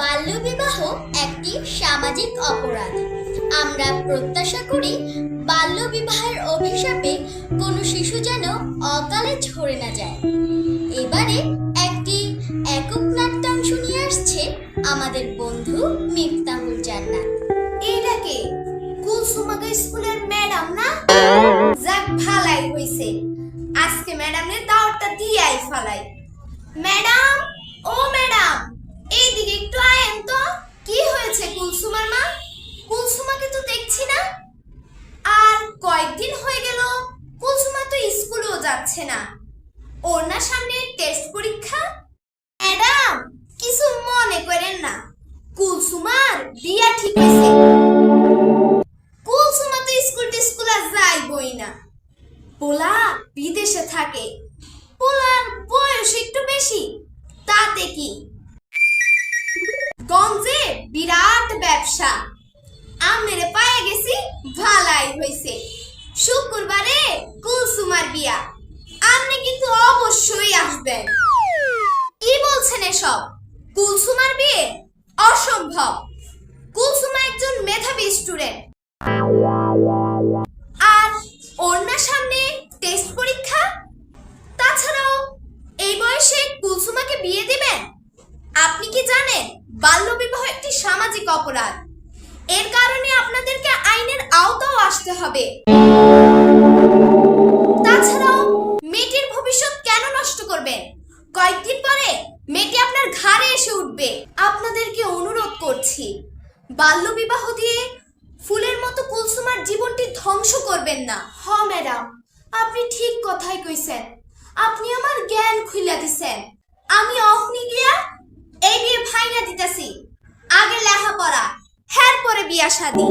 বাল্যবিবাহ একটি সামাজিক অপরাধ। আমরা প্রত্যাশা করি বাল্যবিবাহের অভিশাপে কোনো শিশু যেন অকালে ঝরে না যায়। এবারে একটি একক নাট্যাংশ নিয়ে আসছে আমাদের বন্ধু মিফতাহুল জান্নাত। এইটা কে? কুলসুমাগা স্কুলের ম্যাডাম না? যাক ভালাই হইছে। আজকে ম্যাডামের দাওয়াতটা দিয়াই ফালাই ম্যাডাম ও ম্যাডাম এইদিকে একটু আয়েন তো কি হয়েছে কুলসুমার মা কুলসুমাকে তো দেখছি না আর কয়েকদিন হয়ে গেল, কুলসুমা তো স্কুলেও যাচ্ছে না। ওর না সামনে টেস্ট পরীক্ষা? ম্যাডাম, কিছু মনে করেন না। কুলসুমার বিয়া ঠিক হয়েছে। কুলসুমা তো স্কুল টিস্কুল আর যাইবই না। পোলা বিদেশে থাকে। পোলার বয়স একটু বেশি। তাতে কি? গঞ্জে বিরাট ব্যবসা। আমেরে পায়ে গেছি, ভালাই শুক্রবারে কুলসুমার আপনি কিন্তু অবশ্যই আসবেন। কি বলছেন এসব? কুলসুমার বিয়ে? অসম্ভব। কুলসুমা একজন মেধাবী স্টুডেন্ট আর ওর সামনে টেস্ট পরীক্ষা? তাছাড়াও, এই বয়সে কুলসুমাকে বিয়ে দিবেন? আপনি কি জানেন, বাল্যবিবাহ একটি সামাজিক অপরাধ। এর কারণে আপনাদেরকে আইনের আওতাও আসতে হবে। নষ্ট করবেন। কয়েকদিন পরে মেয়েটি আপনার ঘাড়ে এসে উঠবে। আপনাদেরকে অনুরোধ করছি বাল্যবিবাহ দিয়ে ফুলের মতো কুলসুমার জীবনটি ধ্বংস করবেন না। হ, ম্যাডাম, আপনি ঠিক কথাই কইছেন। আপনি আমার জ্ঞান খুইলা দিছেন। আমি অহনি গিয়া এই বিয়ে ভাইনা দিতেছি। আগে লেখাপড়া হ্যার পরে বিয়া শাদী।